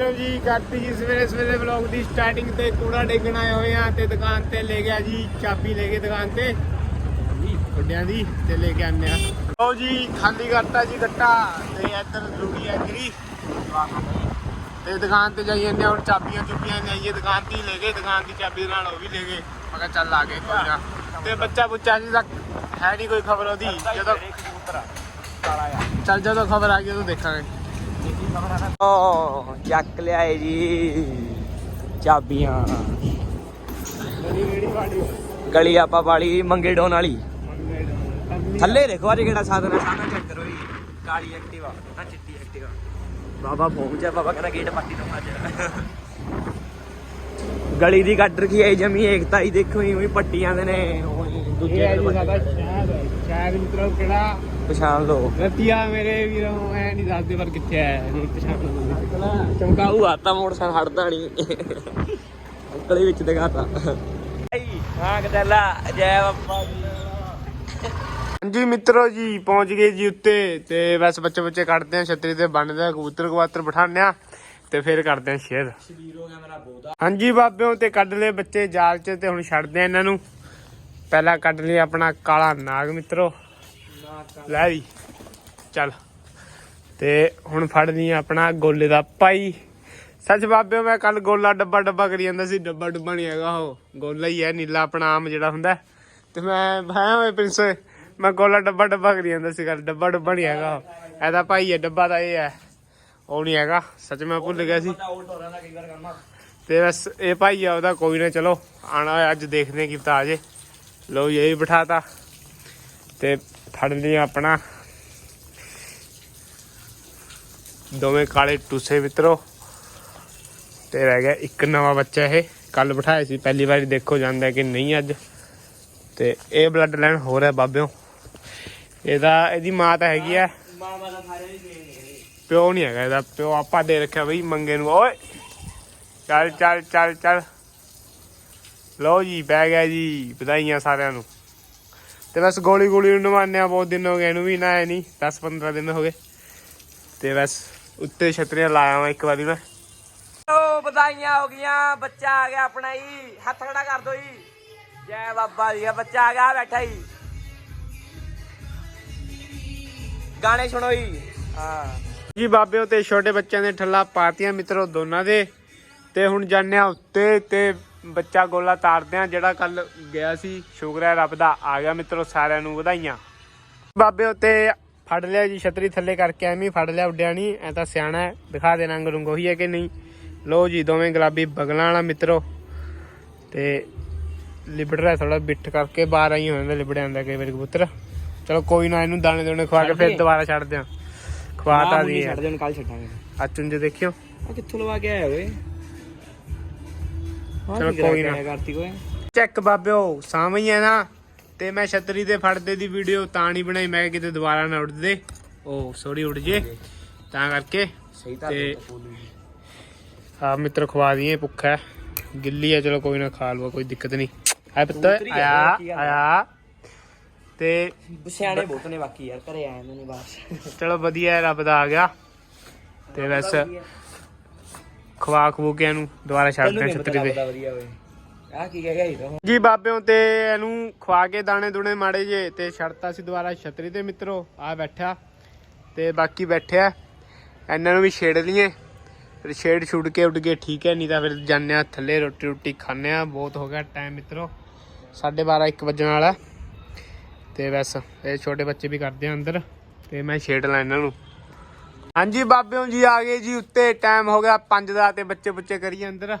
ਮਿੱਤਰੋ ਜੀ, ਕਰਤੀ ਜੀ, ਸਵੇਰੇ ਸਵੇਰੇ ਵਲੌਗ ਦੀ ਸਟਾਰਟਿੰਗ ਤੇ ਕੂੜਾ ਡੇਗਣ ਆਏ ਹੋਏ ਆ ਤੇ ਦੁਕਾਨ ਤੇ ਲੈ ਗਿਆ ਜੀ, ਚਾਬੀ ਲੈ ਕੇ ਦੁਕਾਨ ਤੇ। ਗੁੱਡਿਆਂ ਦੀ, ਤੇ ਲੈ ਕੇ ਆਨੇ ਆ। ਲਓ ਜੀ, ਖਾਲੀ ਕਰਤਾ ਜੀ ਗੱਟਾ, ਤੇ ਇੱਧਰ ਰੂੜੀ ਆ ਗਰੀ। ਤੇ ਦੁਕਾਨ ਤੇ ਜਾਈ ਜਾਂਦੇ ਹੁਣ ਚਾਬੀਆਂ ਚੁੱਕੀਆਂ ਜਾਈਏ ਦੁਕਾਨ ਤੇ ਲੈ ਗਏ, ਦੁਕਾਨ ਦੀ ਚਾਬੀ ਦੇ ਨਾਲ ਉਹ ਵੀ ਲੈ ਗਏ। ਮੈਂ ਕਿਹਾ ਚੱਲ ਆ ਗਏ ਕੋਈ ਨਾ। ਤੇ ਬੱਚਾ ਬੁੱਚਾ ਜੀ ਤੱਕ ਹੈ ਨਹੀਂ ਕੋਈ ਖਬਰ ਉਹਦੀ, ਜਦੋਂ ਚੱਲ ਜਦੋਂ ਖਬਰ ਆ ਗਈ, ਉਦੋਂ ਦੇਖਾਂਗੇ। ਓ ਚੱਕ ਲਿਆਏ ਜੀ ਚਾਬੀਆਂ। ਗਲੀ ਆਪਾਂ ਵਾਲੀ ਮੰਗੇ ਡੋਨ ਵਾਲੀ। ਥੱਲੇ ਦੇਖੋ ਅੱਜ ਕਿਹੜਾ ਸਾਧਨ ਹੈ ਸਾਧਨ ਚੈੱਕ ਕਰੋ ਜੀ। ਕਾਲੀ ਐਕਟਿਵਾ ਨਾ ਚਿੱਟੀ ਐਕਟਿਵਾ। ਬਾਬਾ ਪਹੁੰਚਿਆ ਬਾਬਾ ਕਹਿੰਦਾ ਗੇਟ ਪੱਟੀ ਤੋਂ ਅੱਜ ਗਲੀ ਦੀ ਕੱਟ ਰਖੀ ਹੈ ਜਮੀ ਏਕਤਾ ਹੀ ਦੇਖੋ ਹੀ ਪੱਟੀ ਜਾਂਦੇ ਨੇ ਇਹ ਦੂਜੇ ਹੈ ਦੇ ਜੀ ਸਾਡਾ ਸ਼ਹਿਰ ਸ਼ਹਿਰ ਮਿੱਤਰੋ ਕਿਹੜਾ ਪਛਾਣ ਲਓ। ਰਤੀਆ ਮੇਰੇ ਵੀਰੋ ਐ ਨਹੀਂ ਦੱਸਦੇ ਪਰ ਕਿੱਥੇ ਹੈ ਨਹੀਂ ਪਛਾਣ ਲਓ ਚਮਕਾਊ ਆਤਾ ਮੋਟਰਸਾਈਕਲ ਹਟਦਾ ਨਹੀਂ ਅੰਕਲੇ ਵਿੱਚ ਦਿਖਾਤਾ। ਹਾਂ ਗਦਲਾ ਜੈ ਬਾਬਾ ਜੀ। ਹਾਂਜੀ ਮਿੱਤਰੋ ਜੀ ਪਹੁੰਚ ਗਏ ਜੀ ਉੱਤੇ ਤੇ ਬਸ ਬੱਚੇ ਬੱਚੇ ਕੱਢਦੇ ਆ ਛਤਰੀ ਤੇ ਬੰਨਦੇ ਆ ਕਬੂਤਰ ਕਵਾਤਰ ਬਿਠਾਉਂਦੇ ਆ ਤੇ ਫਿਰ ਕਰਦੇ ਆ ਬੋਦਾ ਹਾਂਜੀ ਬਾਬਿਓ ਤੇ ਕੱਢ ਲਏ ਬੱਚੇ ਜਾਲ 'ਚ ਤੇ ਹੁਣ ਛੱਡਦੇ ਆ ਇਹਨਾਂ ਨੂੰ। ਪਹਿਲਾਂ ਕੱਢ ਲਈ ਆਪਣਾ ਕਾਲਾ ਨਾਗ ਮਿੱਤਰੋ। ਲੈ ਵੀ, ਚੱਲ। ਤੇ ਹੁਣ ਫੜ ਲਈ ਆਪਣਾ ਗੋਲੇ ਦਾ ਪਾਈ ਸੱਚ ਬਾਬਿਓ ਮੈਂ ਕੱਲ ਗੋਲਾ ਡੱਬਾ ਡੱਬਾ ਕਰੀ ਜਾਂਦਾ ਸੀ, ਡੱਬਾ ਡੁੱਬਾ ਨਹੀਂ ਹੈਗਾ ਉਹ। ਗੋਲਾ ਹੀ ਹੈ, ਨੀਲਾ ਆਪਣਾ ਆਮ ਜਿਹੜਾ ਹੁੰਦਾ। ਤੇ ਮੈਂ ਭਾਇਆ ਹੋਏ ਪ੍ਰਿੰਸ ਮੈਂ ਗੋਲਾ ਡੱਬਾ ਡੱਬਾ ਕਰੀ ਜਾਂਦਾ ਸੀ ਕੱਲ ਡੱਬਾ ਡੁੱਬਾ ਨਹੀਂ ਹੈਗਾ ਉਹ। ਇਹਦਾ ਭਾਈ ਹੈ, ਡੱਬਾ ਦਾ ਇਹ ਹੈ। ਉਹ ਨਹੀਂ ਹੈਗਾ, ਸੱਚ ਮੈਂ ਭੁੱਲ ਗਿਆ ਸੀ। ਤੇ ਬਸ ਇਹ ਭਾਈ ਆ, ਉਹਦਾ ਕੋਈ ਨਾ, ਚਲੋ ਆਣਾ ਹੋਇਆ, ਅੱਜ ਦੇਖਦੇ ਹਾਂ ਕੀ ਪਤਾ ਆ ਜੇ ਲੋ ਇਹ ਬਿਠਾਤਾ। ਤੇ ਫੜ ਲਈ ਆਪਣਾ। ਦੋਵੇਂ ਕਾਲੇ ਟੂਸੇ ਮਿੱਤਰੋ। ਤੇ ਰਹਿ ਗਿਆ ਇੱਕ ਨਵਾਂ ਬੱਚਾ ਇਹ। ਕੱਲ ਬਿਠਾਇਆ ਸੀ, ਪਹਿਲੀ ਵਾਰੀ ਦੇਖੋ ਜਾਂਦਾ ਕਿ ਨਹੀਂ ਅੱਜ। ਤੇ ਇਹ ਬਲੱਡ ਲਾਈਨ ਹੋਰ ਹੈ ਬਾਬਿਓ। ਇਹਦਾ, ਇਹਦੀ ਮਾਂ ਤਾਂ ਹੈਗੀ ਆ। ਪਿਓ ਨਹੀਂ ਹੈਗਾ ਇਹਦਾ, ਪਿਓ ਆਪਾਂ ਦੇ ਰੱਖਿਆ ਬਈ ਮੰਗੇ ਨੂੰ। ਓਏ! ਚੱਲ ਚੱਲ ਚੱਲ ਚੱਲ। ਲਓ ਜੀ, ਬਹਿ ਗਿਆ ਜੀ, ਵਧਾਈਆਂ ਸਾਰਿਆਂ ਨੂੰ। ਤੇ ਬਸ ਗੋਲੀ ਗੋਲੀ ਨੂੰ ਨਵਾਨਿਆ ਬਹੁਤ ਦਿਨ ਹੋ ਗਏ ਇਹਨੂੰ ਵੀ ਨਾ ਨਹੀਂ 10 15 ਦਿਨ ਹੋ ਗਏ। ਤੇ ਬਸ ਉੱਤੇ ਛਤਰੀਆਂ ਲਾਇਆ ਵਾਂ ਇੱਕ ਵਾਰੀ ਮੈਂ। ਓ ਵਧਾਈਆਂ ਹੋ ਗਈਆਂ ਬੱਚਾ ਆ ਗਿਆ ਆਪਣਾ ਹੀ ਹੱਥ ਖੜਾ ਕਰ ਦੋ ਜੀ। ਜੈ ਬਾਬਾ ਜੀ ਬੱਚਾ ਆ ਗਿਆ ਬੈਠਾ ਹੀ ਗਾਣੇ ਸੁਣੋ ਜੀ। ਹਾਂ। ਜੀ ਬਾਬਿਓ ਤੇ ਛੋਟੇ ਬੱਚਿਆਂ ਦੇ ਠੱਲਾ ਪਾਤੀਆਂ ਮਿੱਤਰੋ ਦੋਨਾਂ ਦੇ। ਤੇ ਹੁਣ ਜਾਂਦੇ ਆ ਉੱਤੇ ਤੇ ਬੱਚਾ ਗੋਲਾ ਤਾਰਦੇ ਆ ਜਿਹੜਾ ਕੱਲ ਗਿਆ ਸੀ ਸ਼ੁਕਰ ਹੈ ਰੱਬ ਦਾ ਆ ਗਿਆ ਮਿੱਤਰੋ ਸਾਰਿਆਂ ਨੂੰ ਵਧਾਈਆਂ। ਬਾਬਿਓ ਤੇ ਫੜ ਲਿਆ ਜੀ ਛਤਰੀ ਥੱਲੇ ਕਰਕੇ ਐਵੇਂ ਫੜ ਲਿਆ ਉੱਡਿਆ ਨਹੀਂ ਐ ਤਾਂ ਸਿਆਣਾ ਹੈ ਦਿਖਾ ਦੇ ਰੰਗ ਉਹੀ ਹੈ ਕਿ ਨਹੀਂ। ਲੋ ਜੀ ਦੋਵੇਂ ਗੁਲਾਬੀ ਬਗਲਾਂ ਵਾਲਾ ਮਿੱਤਰੋ ਤੇ ਲਿਬੜ ਰਿਹਾ ਥੋੜਾ ਬਿੱਠ ਕਰਕੇ ਬਾਹਰ ਆਈ ਹੋ ਜਾਂਦਾ ਲਿਬੜ ਜਾਂਦਾ ਕਈ ਵਾਰੀ ਕਬੂਤਰ। ਚਲੋ ਕੋਈ ਨਾ ਇਹਨੂੰ ਦਾਣੇ ਦੋਣੇ ਖਵਾ ਕੇ ਫਿਰ ਦੁਬਾਰਾ ਛੱਡ ਦਿਆਂ ਖਵਾਤਾ ਦੀ ਛੱਡ ਦੇਣ ਕੱਲ ਛੱਡਾਂਗੇ। ਆ ਚੁੰਝੇ ਦੇਖਿਓ। ਆ ਕਿੱਥੋਂ ਲਵਾ ਕੇ ਆਇਆ ਓਏ? ਚਲੋ ਕੋਈ ਨਾ। ਚੈੱਕ ਬਾਬਿਓ ਸਾਵੇਂ ਹੀ ਹੈ ਨਾ ਤੇ ਮੈਂ ਛਤਰੀ ਤੇ ਫੜਦੇ ਦੀ ਵੀਡੀਓ ਤਾਂ ਨਹੀਂ ਬਣਾਈ ਮੈਂ ਕਿਤੇ ਦੁਬਾਰਾ ਨਾ ਉੱਡਦੇ ਉਹ ਸੋਰੀ ਉੱਡ ਜੇ। ਤਾਂ ਕਰਕੇ ਸਹੀ ਤਾਂ ਆ ਮਿੱਤਰ ਖਵਾ ਦਈਏ ਭੁੱਖਾ। ਗਿੱਲੀ ਹੈ ਚਲੋ ਕੋਈ ਨਾ ਖਾ ਲਵਾ ਕੋਈ ਦਿੱਕਤ ਨਹੀਂ। ਆ ਪੁੱਤ ਆਇਆ? ਆਇਆ। ਤੇ ਸਿਆਣੇ ਬਹੁਤ ਨੇ ਬਾਕੀ ਯਾਰ ਘਰੇ ਆਏ ਨੇ ਬਾਸ ਚਲੋ ਵਧੀਆ ਰੱਬ ਦਾ ਆ ਗਿਆ। ਤੇ ਬਸ ਖਵਾ ਖਵੂ ਕੇ ਇਹਨੂੰ ਦੁਬਾਰਾ ਛੱਡਦੇ ਹਾਂ ਛਤਰੀ ਵਧੀਆ ਓਏ। ਆ ਕੀ ਕਹਿ ਗਿਆ ਇਹ ਤਾਂ? ਜੀ ਬਾਬਿਓ ਤੇ ਇਹਨੂੰ ਖਵਾ ਕੇ ਦਾਣੇ ਦੁਣੇ ਮਾੜੇ ਜੇ ਤੇ ਛੱਡਤਾ ਸੀ ਦੁਬਾਰਾ ਛਤਰੀ ਤੇ ਮਿੱਤਰੋ ਆ ਬੈਠਾ। ਤੇ ਬਾਕੀ ਬੈਠਿਆ। ਇਹਨਾਂ ਨੂੰ ਵੀ ਛੇੜ ਲਈਏ। ਫਿਰ ਛੇੜ ਛੁੱਟ ਕੇ ਉੱਡ ਕੇ ਠੀਕ ਹੈ ਨਹੀਂ ਤਾਂ ਫਿਰ ਜਾਂਦੇ ਆ ਥੱਲੇ ਰੋਟੀ ਰੋਟੀ ਖਾਣੇ ਆ ਬਹੁਤ ਹੋ ਗਿਆ ਟਾਈਮ ਮਿੱਤਰੋ। 12:30 1 ਵਜਣ ਵਾਲਾ। ਤੇ ਬਸ ਇਹ ਛੋਟੇ ਬੱਚੇ ਵੀ ਕਰਦੇ ਆ ਅੰਦਰ। ਤੇ ਮੈਂ ਛੇੜ ਲਾਂ ਇਹਨਾਂ ਨੂੰ। ਹਾਂਜੀ ਬਾਬਿਓ ਜੀ ਆ ਗਏ ਜੀ ਉੱਤੇ ਟਾਈਮ ਹੋ ਗਿਆ 5 ਦਾ ਤੇ ਬੱਚੇ ਬੁੱਚੇ ਕਰੀਏ ਅੰਦਰ।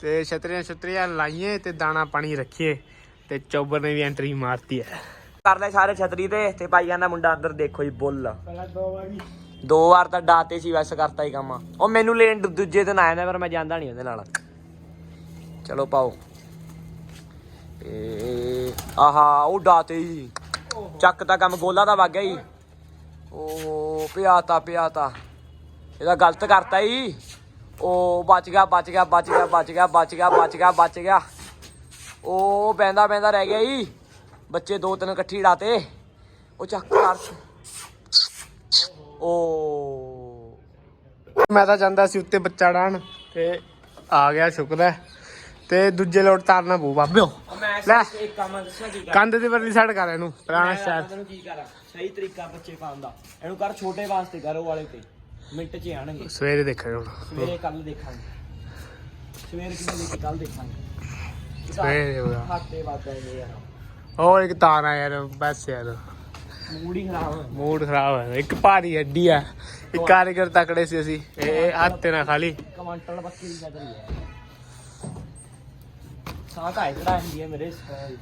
ਤੇ ਛਤਰੀਆਂ ਛਤਰੀਆਂ ਲਾਈਏ ਤੇ ਦਾਣਾ ਪਾਣੀ ਰੱਖੀਏ ਤੇ ਚੌਬਰ ਨੇ ਵੀ ਐਂਟਰੀ ਮਾਰਤੀ ਹੈ। ਕਰ ਲੈ ਸਾਰੇ ਛਤਰੀ ਤੇ ਤੇ ਭਾਈਆਂ ਦਾ ਮੁੰਡਾ ਅੰਦਰ ਦੇਖੋ ਜੀ ਬੁੱਲ। ਪਹਿਲਾਂ ਦੋ ਵਾਰੀ। ਦੋ ਵਾਰ ਤਾਂ ਡਾਤੇ ਸੀ ਵੈਸੇ ਕਰਤਾ ਹੀ ਕੰਮ। ਉਹ ਮੈਨੂੰ ਲੈਣ ਦੂਜੇ ਦਿਨ ਆਇਆ ਨਾ ਪਰ ਮੈਂ ਜਾਂਦਾ ਨਹੀਂ ਉਹਦੇ ਨਾਲ। ਚਲੋ ਪਾਓ। ਏ ਆਹਾ ਉਹ ਡਾਤੇ ਹੀ ਚੱਕ ਤਾਂ ਕੰਮ ਗੋਲਾ ਦਾ ਵਗ ਗਿਆ ਹੀ ਉਹ ਪਿਆਤਾ ਪਿਆਤਾ। ਇਹਦਾ ਗਲਤ ਕਰਤਾ ਹੀ ਉਹ ਬਚ ਗਿਆ ਬਚ ਗਿਆ ਬਚ ਗਿਆ ਬਚ ਗਿਆ ਬਚ ਗਿਆ ਬਚ ਗਿਆ ਬਚ ਗਿਆ। ਉਹ ਬੈਂਦਾ ਬੈਂਦਾ ਰਹਿ ਗਿਆ ਹੀ ਬੱਚੇ ਦੋ ਤਿੰਨ ਇਕੱਠੀ ਡਾਤੇ ਉਹ ਚੱਕ ਕਰ। ਉਹ ਮੈਂ ਤਾਂ ਜਾਂਦਾ ਸੀ ਉੱਤੇ ਬੱਚਾ ਡਾਣ ਤੇ ਆ ਗਿਆ ਸ਼ੁਕਰ ਹੈ। ਤੇ ਦੂਜੇ ਲੋਟ ਤਾਰਨਾ ਪਊ ਬਾਬਿਓ। ਮੈਂ ਲੈ। ਇੱਕ ਕੰਮ ਦੱਸਾਂ ਕੀ ਕਰ? ਕੰਧ ਦੇ ਪਰਲੀ ਸਾਈਡ ਕਰ ਇਹਨੂੰ ਪੁਰਾਣਾ ਸ਼ਹਿਰ ਤੈਨੂੰ ਕੀ ਕਰਾਂ? ਸਹੀ ਤਰੀਕਾ ਬੱਚੇ ਪਾਉਣ ਦਾ। ਇਹਨੂੰ ਕਰ ਛੋਟੇ ਵਾਸਤੇ ਕਰ ਉਹ ਵਾਲੇ ਤੇ। ਮਿੰਟ 'ਚ ਆਣਗੇ। ਸਵੇਰੇ ਦੇਖਾਂਗੇ ਹੁਣ ਸਵੇਰੇ ਕੱਲ ਦੇਖਾਂਗੇ। ਸਵੇਰ ਕਿਵੇਂ ਦੇਖੀ? ਕੱਲ ਦੇਖਾਂਗੇ। ਸਵੇਰੇ ਹੋਗਾ ਹੱਥੇ ਵਾਦਾ ਯਾਰ। ਉਹ ਇੱਕ ਤਾਰ ਯਾਰ ਬਸ ਯਾਰ। ਮੂਡ ਹੀ ਖਰਾਬ ਹੋ ਮੂਡ ਖਰਾਬ ਹੋਇਆ। ਇੱਕ ਭਾਰੀ ਹੱਡੀ ਆ। ਇੱਕ ਕਾਰੀਗਰ ਤਕੜੇ ਸੀ ਅਸੀਂ। ਇਹ ਹੱਥ ਤੇ ਨਾ ਖਾਲੀ ਕਮਾਂਟਲ ਬੱਕੀ ਦੀ ਰਹੀ ਹੈ। ਸਾਹ ਤਾਂ ਇਤੜਾ ਹੁੰਦੀ ਹੈ ਮੇਰੇ। ਸਪੈਲ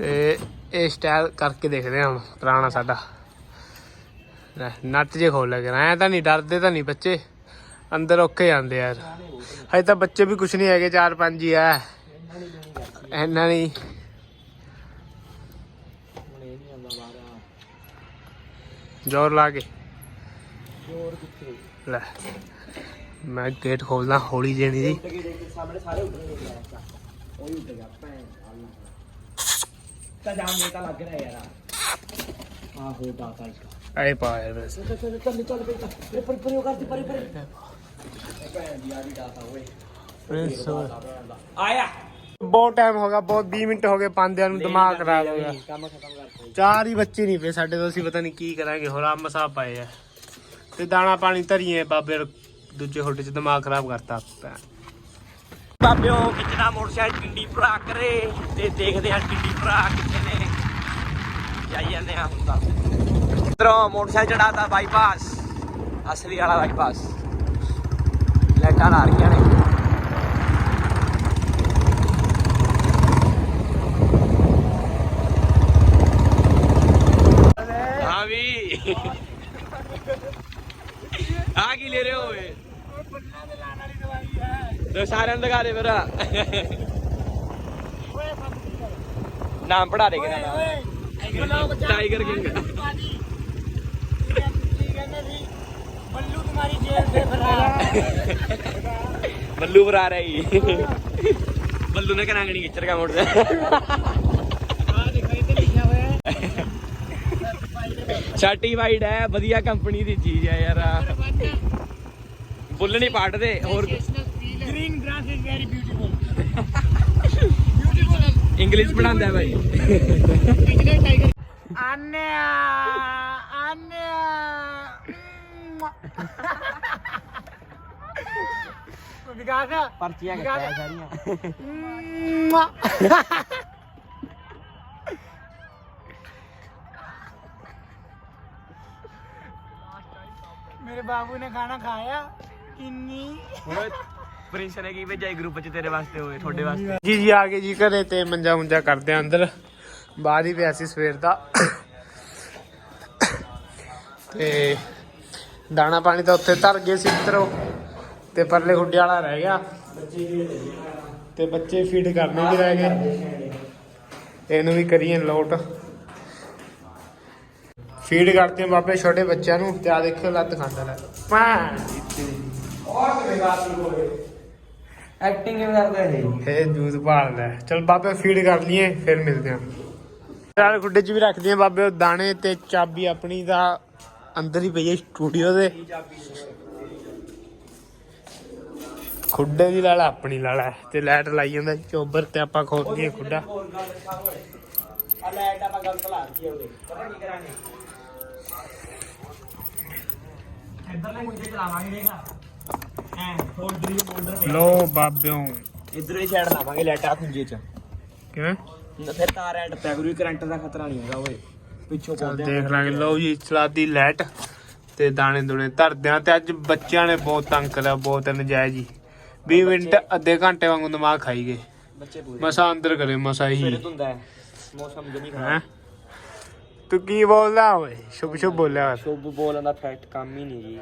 ਤੇ ਇਹ ਸਟਾਈਲ ਕਰਕੇ ਦੇਖਦੇ ਹਾਂ ਹੁਣ ਪੁਰਾਣਾ ਸਾਡਾ। ਲੈ, ਨੱਟ ਜੇ ਖੋਲ ਲਗੇ ਐ ਤਾਂ ਨਹੀਂ ਡਰਦੇ ਤਾਂ ਨਹੀਂ ਬੱਚੇ। ਅੰਦਰ ਔਖੇ ਜਾਂਦੇ ਯਾਰ। ਹਜੇ ਤਾਂ ਬੱਚੇ ਵੀ ਕੁਛ ਨਹੀਂ ਹੈਗੇ ਚਾਰ ਪੰਜ ਹੀ ਐ ਇਹਨਾਂ ਨਹੀਂ। ਜ਼ੋਰ ਲਾ ਕੇ। ਜੋਰ ਕਿੱਥੇ ਲੈ ਮੈਂ ਗੇਟ ਖੋਲਦਾ ਹੌਲੀ ਜਣੀ ਜੀ ਸਾਹਮਣੇ ਸਾਰੇ ਉੱਡ ਗਏ ਉਹ ਹੀ ਉੱਡ ਗਿਆ ਭੈਣ ਤਾਂ ਭੈਣ ਦੀ। ਆ ਵੀ ਦਾਤਾ ਓਏ ਆਇਆ। ਬਹੁਤ ਟਾਈਮ ਹੋ ਗਿਆ ਬਹੁਤ 20 ਮਿੰਟ ਹੋ ਗਏ ਪਾਂਦਿਆਂ ਨੂੰ ਦਿਮਾਗ ਖਰਾਬ ਹੋ ਗਿਆ। ਕੰਮ ਖਤਮ ਕਰਤਾ ਚਾਰ ਹੀ ਬੱਚੇ ਨਹੀਂ ਪਏ ਸਾਡੇ ਤੋਂ ਅਸੀਂ ਪਤਾ ਨਹੀਂ ਕੀ ਕਰਾਂਗੇ ਹੋਰ ਆ ਮਸਾ ਪਾਏ ਆ। ਤੇ ਦਾਣਾ ਪਾਣੀ ਧਰੀਏ ਬਾਬੇ ਦੂਜੇ ਹੋਟੇ 'ਚ ਦਿਮਾਗ ਖਰਾਬ ਕਰਤਾ ਆਪਾਂ। ਬਾਬਿਓ ਕਿੰਨਾ ਮੋਟਰਸਾਈਕਲ ਟਿੰਡੀ ਭਰਾ ਕਰੇ ਤੇ ਦੇਖਦੇ ਆ ਟਿੰਡੀ ਭਰਾ ਕਿੱਥੇ ਨੇ। ਜਾਈ ਜਾਂਦੇ ਆ ਹੁਣ ਤਾਂ ਇਧਰੋਂ ਮੋਟਰਸਾਈਕਲ ਚੜਾਤਾ ਬਾਈਪਾਸ ਅਸਲੀ ਵਾਲਾ ਬਾਈਪਾਸ ਲਾਈਟਾਂ ਲਾ ਰਹੀਆਂ ਨੇ ਹਾਂ ਵੀ ਆ ਕੀ ਲੈ ਰਹੇ ਹੋ ਓਏ ਤੇ ਸਾਰਿਆਂ ਨੂੰ ਦਿਖਾ ਦੇ ਫਿਰ ਨਾਮ ਪੜਾ ਦੇ ਕਿਹੜਾ ਟਾਈਗਰ ਕਿੰਗ। ਬੱਲੂ ਤੁਹਾਡੀ ਜੇਬ ਦੇ ਬੱਲੂ ਪਰ ਆ ਰਹੀ ਬੱਲੂ ਨੇ ਕਰਾਂਗਣੀ ਖਿੱਚਰ ਕਾ ਮੋੜ ਸਰਟੀਫਾਈਡ ਹੈ। ਵਧੀਆ ਕੰਪਨੀ ਦੀ ਚੀਜ਼ ਹੈ ਯਾਰ। ਬੁੱਲ ਨਹੀਂ ਪਾਟਦੇ ਹੋਰ ਇੰਗਲਿਸ਼ ਪੜਾਉਂਦਾ ਹੈ ਭਾਈ ਪਿਛਲੇ ਟਾਈਗਰ ਆਨਿਆ ਆਨਿਆ ਵਿਕਾਸ ਪਰਚੀਆਂ ਕੱਟਿਆ ਸਾਰੀਆਂ। ਮੇਰੇ ਬਾਬੂ ਨੇ ਖਾਣਾ ਖਾਇਆ। ਕਿੰਨੀ ਓਏ ਪ੍ਰਿੰਸ ਨੇ ਕੀ ਭੇਜਿਆ ਗਰੁੱਪ ਚ ਤੇਰੇ ਵਾਸਤੇ ਹੋਏ ਤੁਹਾਡੇ ਵਾਸਤੇ। ਜੀ ਜੀ ਆ ਗਏ ਜੀ ਘਰੇ ਤੇ ਮੰਜਾ ਮੁੰਜਾ ਕਰਦੇ ਆ ਅੰਦਰ। ਬਾਹਰ ਹੀ ਪਿਆ ਸੀ ਸਵੇਰ ਦਾ। ਤੇ ਦਾਣਾ ਪਾਣੀ ਤਾਂ ਉੱਥੇ ਧਰ ਗਏ ਸੀ ਮਿੱਤਰੋ ਤੇ ਪਰਲੇ ਖੁੱਡੇ ਵਾਲਾ ਰਹਿ ਗਿਆ। ਤੇ ਬੱਚੇ ਫੀਡ ਕਰਨੇ ਵੀ ਰਹਿ ਗਏ। ਇਹਨੂੰ ਵੀ ਕਰੀਏ ਲੋਟ। ਫੀਡ ਕਰਦੇ ਆ ਬਾਬੇ ਛੋਟੇ ਬੱਚਿਆਂ ਨੂੰ। ਤੇ ਆ ਦੇਖਿਓ ਲੱਤ ਖਾਂਦਾ ਲੈ। ਪਾਂ ਐਕਟਿੰਗ ਕਿਵੇਂ ਕਰਦਾ ਇਹ? ਇਹ ਜੂਸ ਭਾਲਦਾ ਹੈ। ਚਲ ਬਾਬੇ ਫੀਡ ਕਰ ਲਈਏ ਫਿਰ ਮਿਲਦੇ ਹਾਂ। ਚਾਰ ਖੁੱਡੇ 'ਚ ਵੀ ਰੱਖਦੇ ਆ ਬਾਬੇ ਉਹ ਦਾਣੇ ਤੇ ਚਾਬੀ ਆਪਣੀ ਦਾ ਅੰਦਰ ਹੀ ਪਈ ਹੈ ਸਟੂਡੀਓ ਦੇ। ਖੁੱਡੇ ਦੀ ਲਾਲਾ ਆਪਣੀ ਲਾਲਾ ਹੈ ਤੇ ਲਾਈਟ ਲਾਈ ਜਾਂਦਾ ਚੋਬਰ ਤੇ ਆਪਾਂ ਖੋਲ ਦਈਏ ਖੁੱਡਾ ਆ ਲਾਈਟ ਆਪਾਂ ਗਲਤ ਲਾ ਦਿੱਤੀ ਉਹਦੇ ਪਤਾ ਕੀ ਕਰਾਂਗੇ ਇੱਧਰਲੇ ਮੁੰਡੇ ਚਲਾਵਾਂਗੇ ਦੇਖਾ। ਹੋਲਡਰ ਹੀ ਲੋ ਬਾਬਿਓ। ਇਧਰਲੇ ਸਾਈਡ ਲਾਵਾਂਗੇ ਲਾਈਟ ਆ ਖੁੰਝੇ ਚ। ਕਿਵੇਂ? ਨਾ ਫਿਰ ਤਾਰ ਐਂਡ ਪਿਆ ਕਰੂ ਕਰੰਟ ਦਾ ਖਤਰਾ ਨਹੀਂ ਹੈਗਾ ਓਏ। ਪਿੱਛੋਂ ਬੋਲਦੇ ਦੇਖ ਲਾਂਗੇ। ਲਓ ਜੀ ਚਲਾਦੀ ਲਾਈਟ ਤੇ ਦਾਣੇ ਦੁਣੇ ਧਰਦਿਆਂ ਤੇ ਅੱਜ ਬੱਚਿਆਂ ਨੇ ਬਹੁਤ ਤੰਗ ਕਰਿਆ ਬਹੁਤ ਨਜਾਇਜ਼ ਹੀ। 20 ਮਿੰਟ ਅੱਧੇ ਘੰਟੇ ਵਾਂਗੂ ਦਿਮਾਗ ਖਾਈ ਗਏ। ਬੱਚੇ ਪੂਰੇ। ਮਸਾ ਅੰਦਰ ਕਰੇ ਮਸਾ ਹੀ ਫਿਰ ਹੁੰਦਾ ਹੈ। ਮੌਸਮ ਜਮੀ ਹੈਂ? ਖਰਾਬ ਤੂੰ ਕੀ ਬੋਲਦਾ ਓਏ? ਸ਼ੁਭ ਸ਼ੁਭ ਬੋਲਿਆ। ਸ਼ੁਭ ਬੋਲਣ ਦਾ ਫੈਕਟ ਕੰਮ ਹੀ ਨਹੀਂ ਜੀ।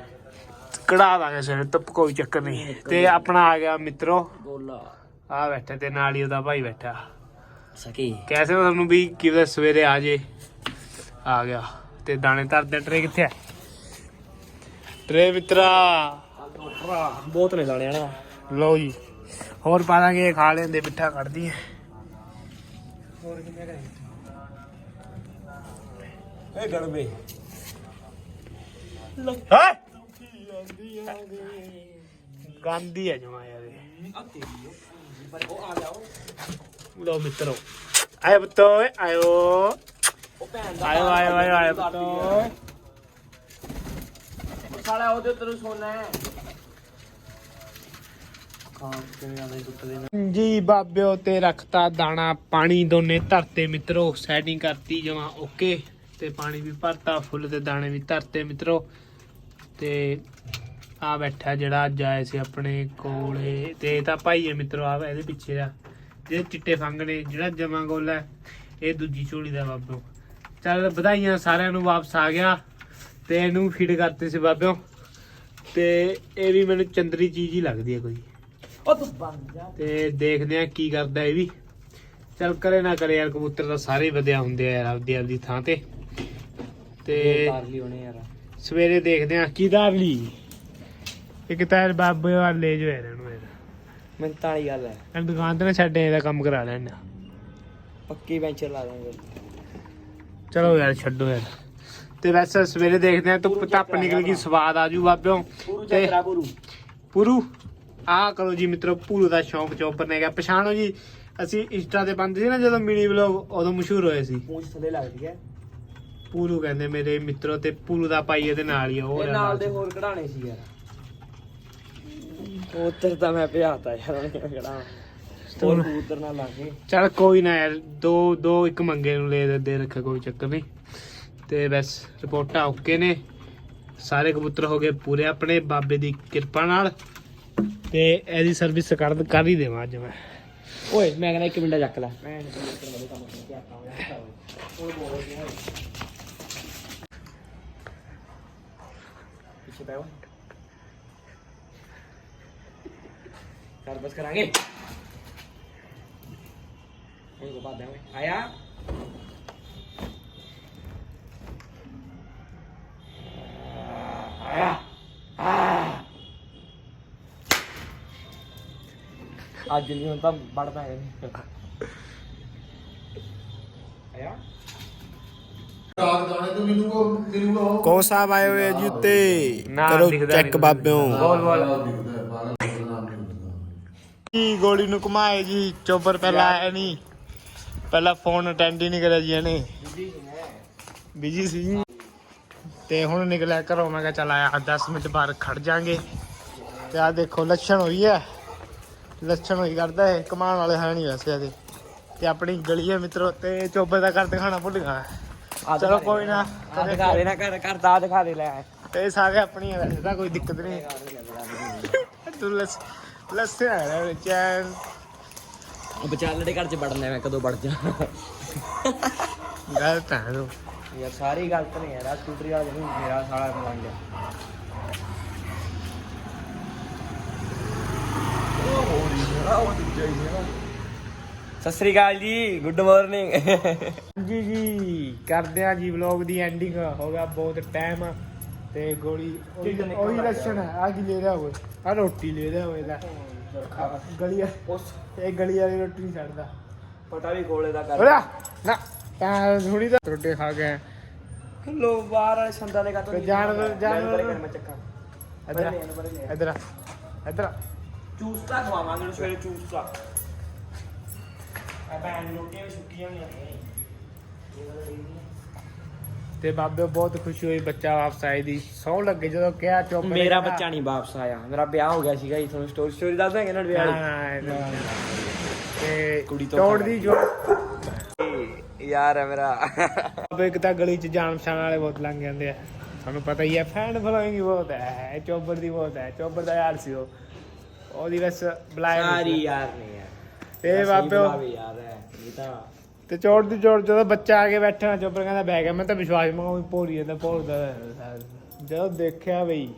ਕਢਾ ਦਾਂਗੇ ਸਿਰ ਤਾਂ ਕੋਈ ਚੱਕਰ ਨਹੀਂ। ਤੇ ਆਪਣਾ ਆ ਗਿਆ ਮਿੱਤਰੋ। ਬੋਲਾ ਆ ਬੈਠਾ ਤੇ ਨਾਲ ਹੀ ਉਹਦਾ ਭਾਈ ਬੈਠਾ। ਸਕੀ। ਕੈਸੇ ਤੁਹਾਨੂੰ ਵੀ ਕਿਵੇਂ ਸਵੇਰੇ ਆ ਜੇ। ਆ ਗਿਆ। ਤੇ ਦਾਣੇ ਧਰਦੇ ਟਰੇ ਕਿੱਥੇ ਆ? ਟਰੇ ਮਿੱਤਰਾ। ਬਹੁਤ ਨੇ ਦਾਣੇ ਨਾ ਲਓ ਜੀ। ਹੋਰ ਪਾ ਦਾਂਗੇ ਖਾ ਲੈਂਦੇ ਮਿੱਠਾ ਕੱਢਦੀ ਹੈ ਹੋਰ ਕਿੰਨੇ ਕਰੇ ਇਹ ਗੜਬੇ ਹੈ? ਗਾਂਦੀ ਹੈ ਜਮਾ ਯਾਰ ਇਹ। ਆ ਤੇਰੀ ਉਹ ਪਰ ਉਹ ਆ ਗਿਆ ਉਹ ਲੋ ਮਿੱਤਰੋ ਆਏ ਬਤੋ ਆਇਓ। ਉਹ ਭੈਣ ਦਾ ਆਇਓ ਆਇਓ ਆਇਓ ਆਇਓ ਬਤੋ ਸਾਲਾ ਉਹਦੇ ਉੱਤੇ ਨੂੰ ਸੋਨਾ ਹੈ। ਖਾਂ ਕਿਵੇਂ ਆਲੇ ਕੁੱਤੇ ਦੇ ਜੀ ਬਾਬਿਓ ਤੇ ਰੱਖਤਾ ਦਾਣਾ ਪਾਣੀ ਦੋਨੇ ਧਰਤੇ ਮਿੱਤਰੋ ਸੈਟਿੰਗ ਕਰਤੀ ਜਮਾ ਓਕੇ। ਤੇ ਪਾਣੀ ਵੀ ਭਰਤਾ ਫੁੱਲ ਤੇ ਦਾਣੇ ਵੀ ਧਰਤੇ ਮਿੱਤਰੋ। ਤੇ ਆ ਬੈਠਾ ਜਿਹੜਾ ਅੱਜ ਆਇਆ ਸੀ ਆਪਣੇ ਕੋਲੇ। ਤੇ ਇਹ ਤਾਂ ਭਾਈ ਹੈ ਮਿੱਤਰੋ ਆ ਇਹਦੇ ਪਿੱਛੇ ਆ। ਜਿਹੜੇ ਚਿੱਟੇ ਫੰਗ ਨੇ ਜਿਹੜਾ ਜਮਾ ਗੋਲ ਹੈ ਇਹ ਦੂਜੀ ਝੋਲੀ ਦਾ ਬਾਬਿਓ। ਚੱਲ ਵਧਾਈਆਂ ਸਾਰਿਆਂ ਨੂੰ ਵਾਪਸ ਆ ਗਿਆ। ਤੇ ਇਹਨੂੰ ਫੀਡ ਕਰਤੇ ਸੀ ਬਾਬਿਓ। ਤੇ ਇਹ ਵੀ ਮੈਨੂੰ ਚੰਦਰੀ ਚੀਜ਼ ਹੀ ਲੱਗਦੀ ਹੈ ਕੋਈ। ਉਹ ਤੂੰ ਬੰਦ ਜਾ। ਤੇ ਦੇਖਦੇ ਆ ਕੀ ਕਰਦਾ ਇਹ ਵੀ। ਚੱਲ ਕਰੇ ਨਾ ਕਰੇ ਯਾਰ ਕਬੂਤਰ ਤਾਂ ਸਾਰੇ ਵਧਿਆ ਹੁੰਦੇ ਆ ਯਾਰ ਆਪਦੀ ਆਪਦੀ ਥਾਂ ਤੇ। ਤੇ ਲਈ ਹੋਣੇ ਯਾਰ। ਸਵੇਰੇ ਦੇਖਦੇ ਆ ਕੀ ਧਾਰ ਲਈ। ਇੱਕ ਤਾਂ ਬਾਬੇ ਵਾਲੇ ਜੋ ਹੈ ਇਹਨਾਂ ਨੂੰ ਮਿੰਤਾਂ ਵਾਲੀ ਗੱਲ ਹੈ। ਇਹ ਦੁਕਾਨ ਤੇ ਨਾ ਛੱਡੇ ਇਹਦਾ ਕੰਮ ਕਰਾ ਲੈਣਾ। ਪੱਕੀ ਵੈਂਚਰ ਲਾ ਦਾਂਗੇ ਚਲੋ ਯਾਰ ਛੱਡੋ ਯਾਰ। ਤੇ ਵੈਸੇ ਸਵੇਰੇ ਦੇਖਦੇ ਆ ਧੁੱਪ ਧੱਪ ਨਿਕਲ ਗਈ ਸਵਾਦ ਆਜੂ ਬਾਬਿਓ। ਪੂਰੂ ਤੇ- ਪੂਰੂ। ਪੂਰੂ? ਆ ਕਰੋ ਜੀ ਮਿੱਤਰੋ ਪੂਰੂ ਦਾ ਸ਼ੌਂਕ ਚੋਪਰ ਨੇ ਕਿਹਾ ਪਛਾਣੋ ਜੀ ਅਸੀਂ ਇੰਸਟਾ ਤੇ ਪਾਉਂਦੇ ਸੀ ਨਾ ਜਦੋਂ ਮਿਨੀ ਵਲੌਗ ਉਦੋਂ ਮਸ਼ਹੂਰ ਹੋਏ ਸੀ। ਪੂੰਛ ਥੱਲੇ ਲੱਗਦੀ ਹੈ। ਪੂਰੂ ਕਹਿੰਦੇ ਮੇਰੇ ਮਿੱਤਰੋ ਤੇ ਪੂਰੂ ਦਾ ਭਾਈ ਇਹਦੇ ਨਾਲ ਹੀ ਆ ਉਹ ਨਾਲ ਦੇ ਹੋਰ ਕਢਾਣੇ ਸੀ ਯਾਰ। ਉੱਤਰ ਤਾਂ ਮੈਂ ਭਜਾਤਾ ਯਾਰ ਉਹਨੇ ਕਢਾ ਹੋਰ ਕਬੂਤਰ ਨਾਲ ਲਾ ਕੇ। ਚਲ ਕੋਈ ਨਾ ਯਾਰ ਦੋ ਦੋ ਇੱਕ ਮੰਗੇ ਨੂੰ ਲੈ ਦੇ- ਦੇ ਰੱਖੇ ਕੋਈ ਚੱਕਰ ਨਹੀਂ। ਤੇ ਬਸ ਰਿਪੋਰਟਾਂ ਓਕੇ ਨੇ। ਸਾਰੇ ਕਬੂਤਰ ਹੋ ਗਏ ਪੂਰੇ ਆਪਣੇ ਬਾਬੇ ਦੀ ਕਿਰਪਾ ਨਾਲ। ਤੇ ਇਹਦੀ ਸਰਵਿਸ ਕਰ ਕਰ ਹੀ ਦੇਵਾਂ ਅੱਜ ਮੈਂ। ਓਏ ਮੈਂ ਕਹਿੰਦਾ ਇੱਕ ਮਿੰਟ ਚੱਕ ਲੈ। ਪਿੱਛੇ ਪੈ ਓਏ ਕਰ ਬਸ ਕਰਾਂਗੇ ਇਹ ਕੋ ਬਾਦ ਓਏ ਆਇਆ ਅੱਜ ਨਹੀਂ ਹੁਣ ਤਾਂ ਵੜਦਾ ਹੈ ਆਇਆ ਕੋ ਸਾਹਿਬ ਆਏ ਹੋਏ ਆ ਜੀ ਉੱਤੇ। ਨਾ, ਕਰੋ ਦਿਖਦਾ ਚੈੱਕ। ਬਾਬਿਓ। ਬੋਲ ਬੋਲ। ਜੀ ਗੋਲੀ ਨੂੰ ਘੁਮਾਏ ਜੀ ਚੋਬਰ ਪਹਿਲਾਂ ਆਇਆ ਨਹੀਂ। ਪਹਿਲਾਂ ਫੋਨ ਅਟੈਂਡ ਹੀ ਨਹੀਂ ਕਰਿਆ ਜੀ ਇਹਨੇ। ਬਿਜ਼ੀ ਸੀ ਜੀ। ਤੇ ਹੁਣ ਨਿਕਲਿਆ ਘਰੋਂ ਮੈਂ ਕਿਹਾ ਚੱਲ ਆਇਆ 10 ਮਿੰਟ ਬਾਅਦ ਖੜ ਜਾਾਂਗੇ। ਤੇ ਆ ਦੇਖੋ ਲੱਛਣ ਹੋਈ ਹੈ ਲੱਛਣ ਹੋਈ ਕਰਦਾ ਹੈ ਕਮਾਉਣ ਵਾਲੇ ਹੈ ਨਹੀਂ ਵੈਸੇ ਇਹਦੇ। ਤੇ ਆਪਣੀ ਗਲੀ ਹੈ ਮਿੱਤਰੋ ਤੇ ਚੋਬਰ ਦਾ ਕਰ ਦਿਖਾਣਾ ਭੁੱਲ ਗਿਆ। ਚਲੋ ਕੋਈ ਨਾ। ਆ ਦਿਖਾ ਦੇ ਨਾ ਕਰ ਕਰਦਾ ਆ ਦਿਖਾ ਦੇ ਲੈ। ਇਹ ਸਾਰੇ ਆਪਣੀ ਹੈ ਵੈਸੇ ਤਾਂ ਕੋਈ ਦਿੱਕਤ ਨਹੀਂ। ਤੂੰ ਲੱਸ ਲੱਸਿਆ ਹੈ ਚੈਨ। ਉਹ ਵਿਚਾਲੜੇ ਘਰ ਚ ਵੜਨਾ ਮੈਂ ਕਦੋਂ ਵੜ ਜਾ। ਗਲਤ ਹੈ। ਤੂੰ ਯਾਰ ਸਾਰੀ ਗਲਤ ਨੇ ਯਾਰ ਆਹ ਸਕੂਟਰੀ ਵਾਲਾ ਨਹੀਂ ਮੇਰਾ ਸਾਲਾ ਮਲੰਗ ਸਤਿ ਸ੍ਰੀ ਅਕਾਲ ਜੀ ਗੁੱਡ ਮਾਰਨਿੰਗ ਜੀ ਜੀ ਕਰਦੇ ਆ ਜੀ ਵਲੌਗ ਦੀ ਐਂਡਿੰਗ ਹੋ ਗਿਆ ਬਹੁਤ ਟਾਈਮ ਤੇ ਗੋਲੀ ਉਹੀ। ਲੱਛਣ ਹੈ ਆ ਕੀ ਲੈ ਰਿਹਾ ਹੋਵੇ ਆ ਰੋਟੀ ਲੈ ਰਿਹਾ ਹੋਵੇ ਲੈ ਗਲੀ ਉਸ ਇਹ ਗਲੀ ਵਾਲੀ ਰੋਟੀ ਨਹੀਂ ਛੱਡਦਾ। ਪਟਾ ਵੀ ਖੋਲੇ ਦਾ ਕਰ ਨਾ ਤਾਂ ਥੋੜੀ ਤਾਂ ਰੋਟੀ ਖਾ ਗਏ ਲੋ ਬਾਹਰ ਵਾਲੇ ਸੰਦਾਂ ਦੇ ਕਾਤੋਂ ਤੇ ਜਾਨਵਰ- ਜਾਨਵਰ- ਮੈਂ ਚੱਕਾਂ। ਇਧਰ। ਇਧਰ ਇਧਰ। ਚੂਸਤਾ ਖਵਾਵਾਂਗੇ ਸਵੇਰੇ ਚੂਸਤਾ। ਆ ਭੈਣ ਨੂੰ ਰੋਟੀਆਂ ਵੀ ਸੁੱਕੀਆਂ ਨਹੀਂ ਆਈਆਂ ਤੇ ਬਾਬੇ ਬਹੁਤ ਖੁਸ਼ੀ ਹੋਈ ਬੱਚਾ ਵਾਪਸ ਆਏ ਦੀ। ਸੌ ਲੱਗੇ ਜਦੋਂ ਕਿਹਾ ਚੁੱਪ ਮੇਰਾ ਬੱਚਾ ਨਹੀਂ ਵਾਪਸ ਆਇਆ। ਮੇਰਾ ਵਿਆਹ ਹੋ ਗਿਆ ਸੀਗਾ ਜੀ ਤੁਹਾਨੂੰ ਸਟੋਰੀ ਸਟੋਰੀ ਦੱਸ ਦਾਂਗੇ ਨਾ ਵਿਆਹ ਵਾਲੀ ਤੇ ਕੁੜੀ ਤੋਂ ਤੋੜ ਦੀ ਜੋ ਯਾਰ ਹੈ ਮੇਰਾ। ਬਾਬੇ ਇੱਕ ਤਾਂ ਗਲੀ ਚ ਜਾਣ ਪਛਾਣ ਵਾਲੇ ਬਹੁਤ ਲੰਘ ਜਾਂਦੇ ਆ। ਤੁਹਾਨੂੰ ਪਤਾ ਹੀ ਹੈ ਫੈਨ ਫਲੋਇੰਗ ਬਹੁਤ ਹੈ ਚੋਬਰ ਦੀ ਬਹੁਤ ਹੈ ਚੋਬਰ ਦਾ ਯਾਰ ਸੀ ਉਹ। ਉਹਦੀ ਬਸ ਬੁਲਾਇਆ ਨਹੀਂ ਸਾਰੀ। ਯਾਰ ਨੇ। ਯਾਰ ਹੈ ਇਹ ਤਾਂ ਤੇ ਚੋੜ ਦੀ ਚੋੜ ਜਦੋਂ ਬੱਚਾ ਆ ਕੇ ਬੈਠਾ ਚੋਬਰ ਕਹਿੰਦਾ ਬਹਿ ਗਿਆ ਮੈਂ ਤਾਂ ਵਿਸ਼ਵਾਸ ਮੰਗਾ ਭੋਰੀ ਜਾਂਦਾ ਭੋਰਦਾ ਜਦੋਂ ਦੇਖਿਆ ਬਈ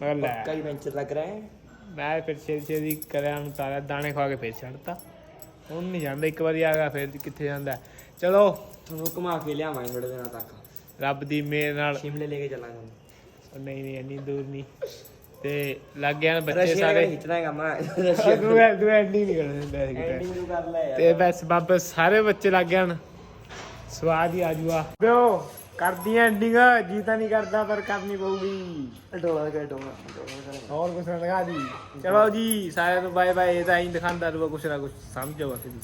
ਮੈਂ ਕਿਹਾ ਲੈ ਕਈ ਵੈਂਚਰ ਲੱਗ ਰਿਹਾ ਹੈ? ਮੈਂ ਫਿਰ ਛੇਤੀ ਛੇਤੀ ਕਰਿਆ ਨੂੰ ਤਾਰਿਆ ਦਾਣੇ ਖਵਾ ਕੇ ਫੇਰ ਛੱਡਤਾ। ਹੁਣ ਨਹੀਂ ਜਾਂਦਾ ਇੱਕ ਵਾਰੀ ਆ ਗਿਆ ਫਿਰ ਕਿੱਥੇ ਜਾਂਦਾ। ਚਲੋ ਤੁਹਾਨੂੰ ਘੁਮਾ ਕੇ ਲਿਆਵਾਂਗੇ ਥੋੜੇ ਦਿਨਾਂ ਤੱਕ। ਰੱਬ ਦੀ ਮਿਹਰ ਨਾਲ। ਸ਼ਿਮਲੇ ਲੈ ਕੇ ਚੱਲਾਂਗੇ। ਉਹ ਨਹੀਂ ਨਹੀਂ ਇੰਨੀ ਦੂਰ ਨਹੀਂ। ਤੇ ਲੱਗ ਗਿਆ ਨਾ ਬੱਚੇ ਸਾਰੇ। ਖਿੱਚਣਾ ਹੈ ਕੰਮ ਰਸ਼ੀਆ ਤੂੰ ਐ ਤੂੰ ਐਂਡਿੰਗ ਨਹੀਂ ਕਰਨ ਦਿੰਦਾ ਸੀ ਕਿਤੇ। ਐਂਡਿੰਗ ਨੂੰ ਕਰ ਲੈ ਯਾਰ। ਤੇ ਬਸ ਬਾਬਾ ਸਾਰੇ ਬੱਚੇ ਲੱਗ ਗਏ ਹਨ ਸਵਾਦ ਹੀ ਆ ਜੂਆ। ਬਿਓ ਕਰਦੀਆਂ ਐਂਡਿੰਗ ਜੀ ਤਾਂ ਨਹੀਂ ਕਰਦਾ ਪਰ ਕਰਨੀ ਪਊਗੀ। ਡੋਲਾ ਕਰ ਡੋਲਾ ਹੋਰ ਕੁਛ ਨਾ ਦਿਖਾ ਦੀ। ਚਲੋ ਜੀ ਸਾਰਿਆਂ ਨੂੰ ਬਾਏ ਬਾਏ ਇਹ ਤਾਂ ਹੀ ਦਿਖਾਉਂਦਾ ਰਹੂਗਾ ਕੁਛ ਨਾ ਕੁਛ। ਸਮਝੋ ਬਾਕੀ ਦੀ